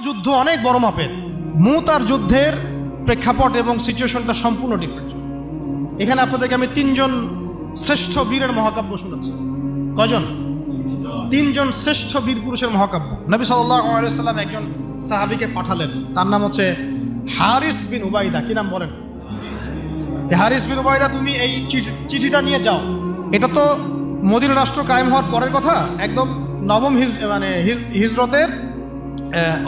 যুদ্ধ অনেক বড় মাপের। মুতার যুদ্ধের প্রেক্ষাপট এবং সিচুয়েশনটা সম্পূর্ণ ডিফারেন্ট এখানে আপনাদেরকে আমি তিনজন শ্রেষ্ঠ বীরের মহাকাব্য শুনেছি কজন তিনজন শ্রেষ্ঠ বীর পুরুষের মহাকাব্য। নবী সাল্লাম একজন সাহাবিকে পাঠালেন। তার নাম হচ্ছে হারিস বিন উবাইদা। কি নাম বলেন? হারিস বিন উবাইদা, তুমি এই চিঠি- চিঠিটা নিয়ে যাও। এটা তো মদিনা রাষ্ট্র কায়েম হওয়ার পরের কথা। একদম নবম হিজ মানে হিজ- হিজরতের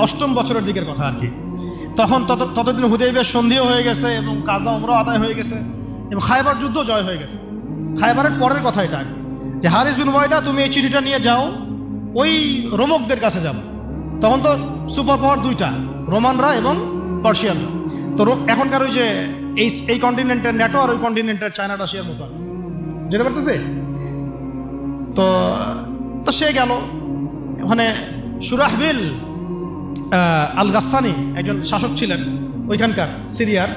অষ্টম বছরের দিকের কথা আর কি। তখন তত ততদিন হুদেবের সন্ধিও হয়ে গেছে এবং কাজা উমরাও আদায় হয়ে গেছে এবং খাইবার যুদ্ধ জয় হয়ে গেছে। খাইবারের পরের কথা এটা। যে হারিস বিন ওয়াইদা তুমি এই চিঠিটা নিয়ে যাও, ওই রোমকদের কাছে যাও তখন তো সুপার পাওয়ার দুইটা, রোমানরা এবং পার্সিয়ানরা। তো এখনকার ওই যে এই এই কন্টিনেন্টের ন্যাটো আর ওই কন্টিনেন্টের চায়না রাশিয়ার মতো। যেতে পারতেছে? তো তো সে গেল। ওখানে সুরাহবিল আল গাসানি একজন শাসক ছিলেন ওইখানকার সিরিয়ার।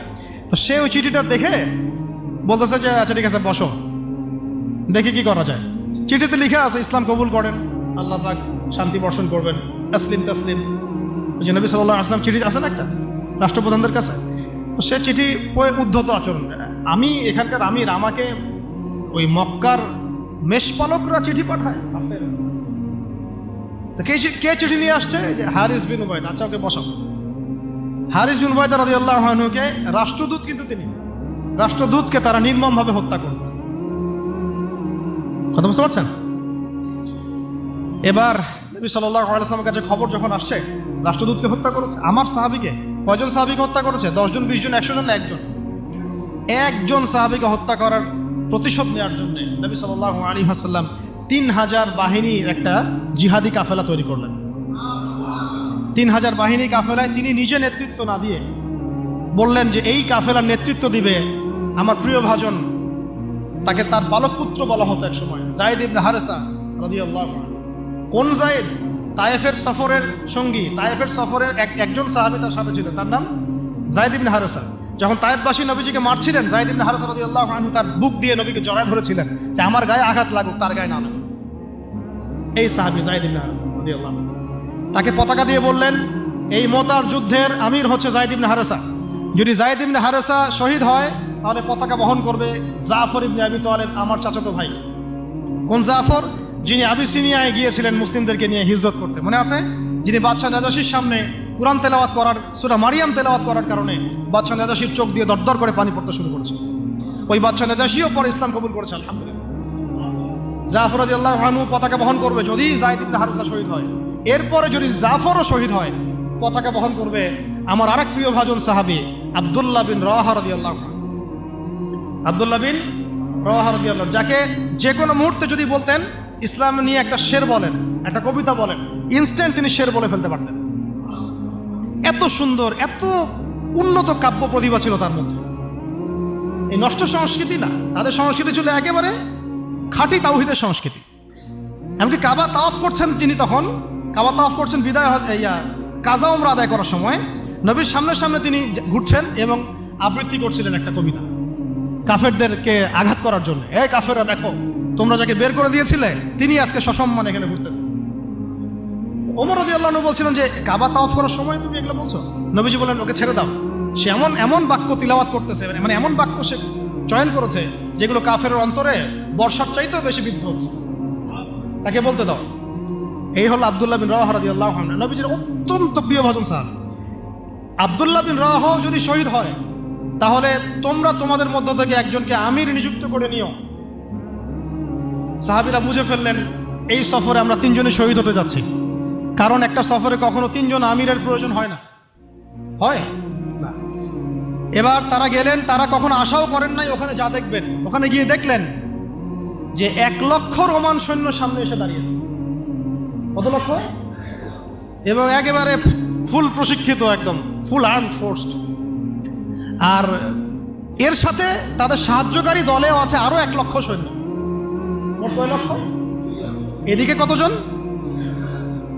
তো সে ওই চিঠিটা দেখে বলতেছে যে আচ্ছা ঠিক আছে, বসো। দেখি কি করা যায়। চিঠিতে লিখে আছে, ইসলাম কবুল করেন। আল্লাহ পাক শান্তি বর্ষণ করবেন। তসলিম তসলিম। ওই যে নবী সাল্লাহ আসলাম চিঠি আছে না একটা? রাষ্ট্রপ্রধানদের কাছে। তো সে চিঠি উদ্ধত আচরণ আমি এখানকার আমির, আমাকে ওই মক্কার মেষপালকরা চিঠি পাঠায়। তো কে কে চিঠি নিয়ে আসছে? যে হারিস বিন উবায়দ। আচ্ছা ওকে বসাও হারিস বিন উবায়দ রাজি আল্লাহকে রাষ্ট্রদূত কিন্তু তিনি। রাষ্ট্রদূতকে তারা নির্মমভাবে হত্যা করল। কথা বুঝতে পারছেন? এবার নবী সাল্লাহ আলাইসলামের কাছে খবর যখন আসছে, রাষ্ট্রদূতকে হত্যা করেছে। আমার সাহাবিকে, কয়জন সাহাবিকে হত্যা করেছে? দশজন বিশ জন একশো জন একজন? একজন সাহাবিকে হত্যা করার প্রতিশোধ নেওয়ার জন্য নবী সাল্লাহ আলী হাসাল্লাম তিন হাজার বাহিনীর একটা জিহাদি কাফেলা তৈরি করলেন। তিন হাজার বাহিনী কাফেলায় তিনি নিজে নেতৃত্ব না দিয়ে বললেন যে, এই কাফেলার নেতৃত্ব দিবে আমার প্রিয় ভাজন। তাকে তার বালক পুত্র বলা হতো এক সময়, জায়দ ইবনে হারেসা রাদিয়াল্লাহু আনহু। কোন জায়েদ? তায়েফের সফরের সঙ্গী। তায়েফের সফরের এক একজন সাহাবী তার সাথে ছিলেন। তার নাম জায়দ ইবনে হারেসা। যখন তায়েফবাসী নবীজিকে মারছিলেন জায়দ ইবনে হারেসা রাদিয়াল্লাহু আনহু তার বুক দিয়ে নবীকে জড়ায় ধরেছিলেন যে আমার গায়ে আঘাত লাগুক, তার গায়ে না লাগুক। এই সাহাবী জায়দ ইবনে হারেসা তাকে পতাকা দিয়ে বললেন, এই মোতার যুদ্ধের আমির হচ্ছে জায়দ ইবনে হারেসা। যদি জায়দ ইবনে হারেসা শহীদ হয়, তাহলে পতাকা বহন করবে জাফর ইবনে আবি তালেব, আমার চাচাতো ভাই। কোন জাফর? যিনি আবিসিনিয়ায় গিয়েছিলেন মুসলিমদেরকে নিয়ে হিজরত করতে। মনে আছে? যিনি বাদশাহ নাজাসির সামনে কোরআন তেলাওয়াত করার, সুরা মারিয়াম তেলাওয়াত করার কারণে বাচ্চা নাজাসির চোখ দিয়ে দরদর করে পানি পড়তে শুরু করেছে। ওই বাচ্চা নেজাসিও পরে ইসলাম কবুল করেছে, আলহামদুলিল্লাহ। জাফর আল্লাহ হানু পতাকা বহন করবে যদি জায়দ ইবনে হারেসা শহীদ হয়। এরপরে যদি জাফরও শহীদ হয়, পতাকা বহন করবে আমার আরেক প্রিয় ভাজন সাহাবি আবদুল্লাহ বিন রাহা রাদিয়াল্লাহু আনহু। আবদুল্লাহ বিন রাহা রাদিয়াল্লাহু যাকে যে কোনো মুহূর্তে যদি বলতেন, ইসলাম নিয়ে একটা শের বলেন, একটা কবিতা বলেন, ইনস্ট্যান্ট তিনি শের বলে ফেলতে পারতেন। এত সুন্দর, এত উন্নত কাব্য প্রতিভা ছিল তার মধ্যে। এই নষ্ট সংস্কৃতি না, তাদের সংস্কৃতি ছিল একেবারে খাঁটি তাওহিদের সংস্কৃতি। এমনকি কাবা তাওয়াফ করছেন যিনি তখন, কাবা তাওয়াফ করছেন বিদায় ইয়া, কাজা উমরা আদায় করার সময়, নবীর সামনে সামনে তিনি ঘুরছেন এবং আবৃত্তি করছিলেন একটা কবিতা। কাফেরদেরকে আঘাত করার জন্য, এ কাফেররা, দেখো, তোমরা যাকে বের করে দিয়েছিলে তিনি আজকে সসম্মান এখানে ঘুরতেছেন। ওমর রদি আল্লাহ বলছিলেন যে, কাবা তাওয়াফ করার সময় তুমি এগুলো বলছো? নবীজি বললেন, ওকে ছেড়ে দাও। সে এমন এমন বাক্য তিলাওয়াত করতেছে, মানে- মানে এমন বাক্য সে চয়ন করেছে, যেগুলো কাফের অন্তরে বর্ষার চাইতেও বেশি বিদ্ধ হচ্ছে। তাকে বলতে দাও, এই হলো আবদুল্লাহ বিন রাহ রাদি আল্লাহ নবীজির অত্যন্ত প্রিয় ভাজন সাহাব আবদুল্লাহ বিন রাহ যদি শহীদ হয়, তাহলে তোমরা তোমাদের মধ্য থেকে একজনকে আমির নিযুক্ত করে নিও। সাহাবিরা বুঝে ফেললেন, এই সফরে আমরা তিনজনে শহীদ হতে যাচ্ছি। কারণ একটা সফরে কখনো তিনজন আমিরের প্রয়োজন হয় না। হয়? না। এবার তারা গেলেন তারা কখনো আশাও করেন নাই ওখানে যা দেখবেন। ওখানে গিয়ে দেখলেন যে এক লক্ষ রোমান সৈন্য সামনে এসে দাঁড়িয়েছে। কত লক্ষ? এবং একেবারে ফুল প্রশিক্ষিত একদম ফুল আর্ম ফোর্সড। আর এর সাথে তাদের সাহায্যকারী দলেও আছে আরও এক লক্ষ সৈন্য। মোট কয় লক্ষ? এদিকে কতজন?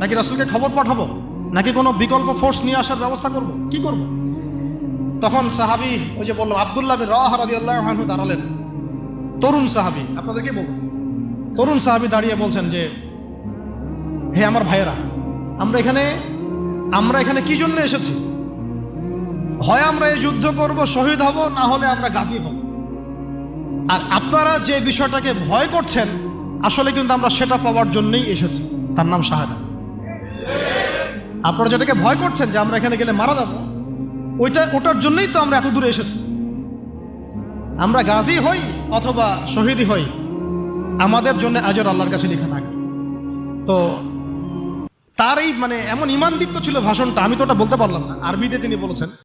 নাকি রাসুলকে খবর পাঠাবো? নাকি কোনো বিকল্প ফোর্স নিয়ে আসার ব্যবস্থা করব? কি করব? তখন সাহাবি ওই যে বলল, আবদুল্লাহ রাহ রাদি আল্লাহ দাঁড়ালেন। তরুণ সাহাবি, আপনাদেরকে বলতেছি। তরুণ সাহাবি দাঁড়িয়ে বলছেন যে, হে আমার ভাইয়েরা, আমরা এখানে আমরা এখানে কি জন্য এসেছি? হয় আমরা এই যুদ্ধ করব, শহীদ হব, না হলে আমরা গাজী হব? আর আপনারা যে বিষয়টাকে ভয় করছেন, আসলে কিন্তু আমরা সেটা পাওয়ার জন্যই এসেছি। তার নাম শাহাদা। আপনারা যেটাকে ভয় করছেন যে আমরা এখানে গেলে মারা যাব, ওইটা ওটার জন্যই তো আমরা এত দূরে এসেছি। আমরা গাজী হই অথবা শহীদই হই, আমাদের জন্য আজর আল্লাহর কাছে লেখা থাকে। তো তার এই মানে এমন ইমানদীপ্ত ছিল ভাষণটা, আমি তো ওটা বলতে পারলাম না। আরবিতে তিনি বলেছেন